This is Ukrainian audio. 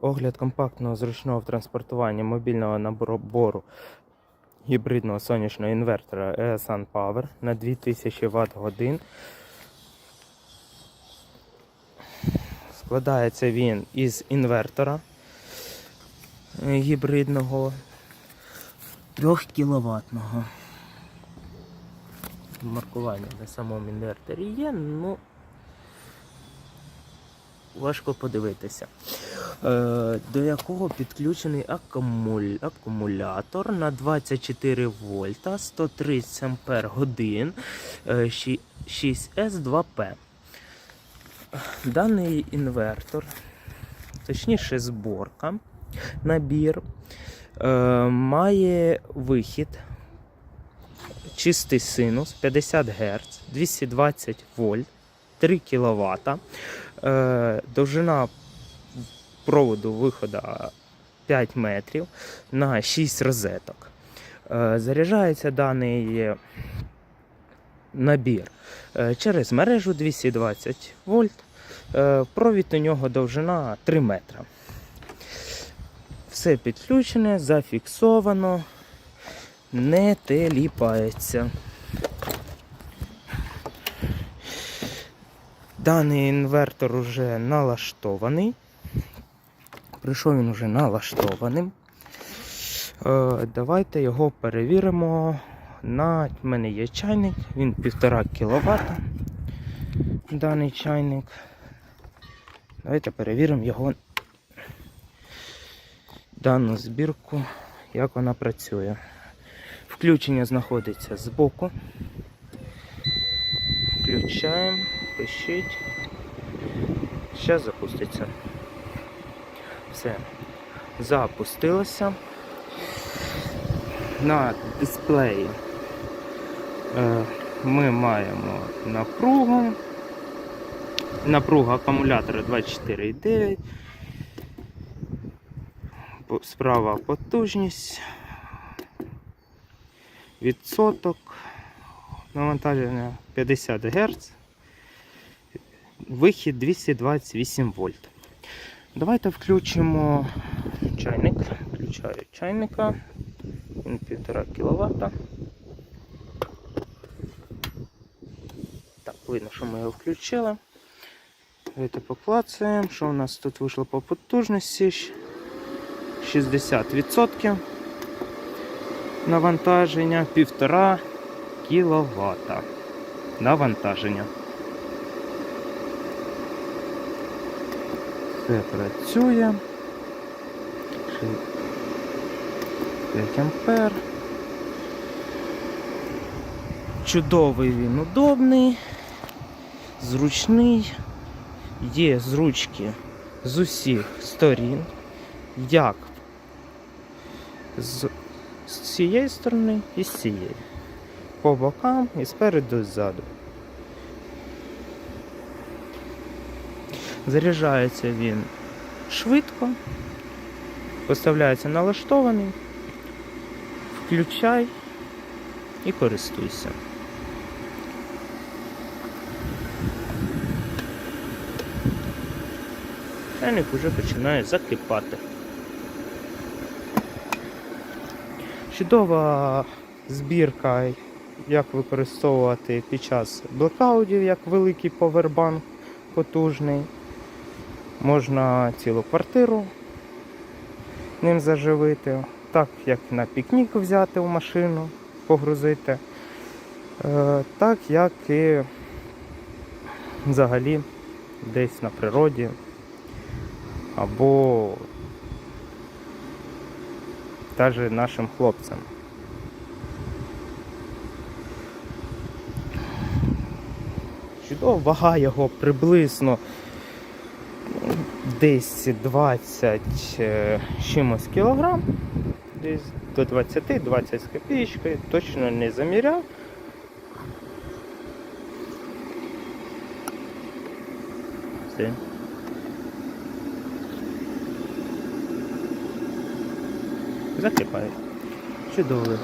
Огляд компактного зручного в транспортуванні мобільного набору гібридного сонячного інвертора ESN Power на 2000 Вт годин. Складається він із інвертора гібридного 3 кВт. Маркування на самому інверторі є, ну важко подивитися. Е, до якого підключений акумулятор на 24 вольта 130 ампер годин 6S2P. Даний інвертор, точніше зборка, набір, е, має вихід чистий синус 50 Гц, 220 вольт, 3 кВт. Е, довжина проводу виходу 5 метрів на 6 розеток. Е, Заряджається даний набір е, через мережу 220 вольт. Е, Провід у нього довжина 3 метра. Все підключене, зафіксовано, не теліпається. Даний інвертор уже налаштований. Прийшов він уже налаштованим. Е, давайте його перевіримо. На мене є чайник, він 1,5 кВт. Даний чайник. Давайте перевіримо його дану збірку, як вона працює. Включення знаходиться збоку. Включаємо, пишіть. Зараз запуститься. Все. Запустилося. На дисплеї е, ми маємо напругу. Напруга акумулятора 24,9. Справа потужність. Відсоток навантаження 50 Гц. Вихід 228 вольт. Давайте включимо чайник. Включаю чайника. Він 1,5 кВт. Так, видно, що ми його включили. Давайте поклацаємо, що у нас тут вийшло по потужності. 60% навантаження 1,5 кВт. Навантаження. Все працює. 5 ампер. Чудовий він удобний, зручний, є зручки з усіх сторін, як з, з цієї сторони і з цієї. По бокам і спереду і ззаду. Заряджається він швидко, поставляється налаштований, включай і користуйся. Чайник вже починає закипати. Чудова збірка, як використовувати під час блекаутів, як великий повербанк потужний. Можна цілу квартиру ним заживити, так як на пікнік взяти в машину, погрузити, е, так як і взагалі десь на природі або навіть нашим хлопцям. Чудово, вага його приблизно десь 20 е, чимось кілограм, десь до 20-20 з копійкою, точно не заміряв. Все. Закипає. Чудово.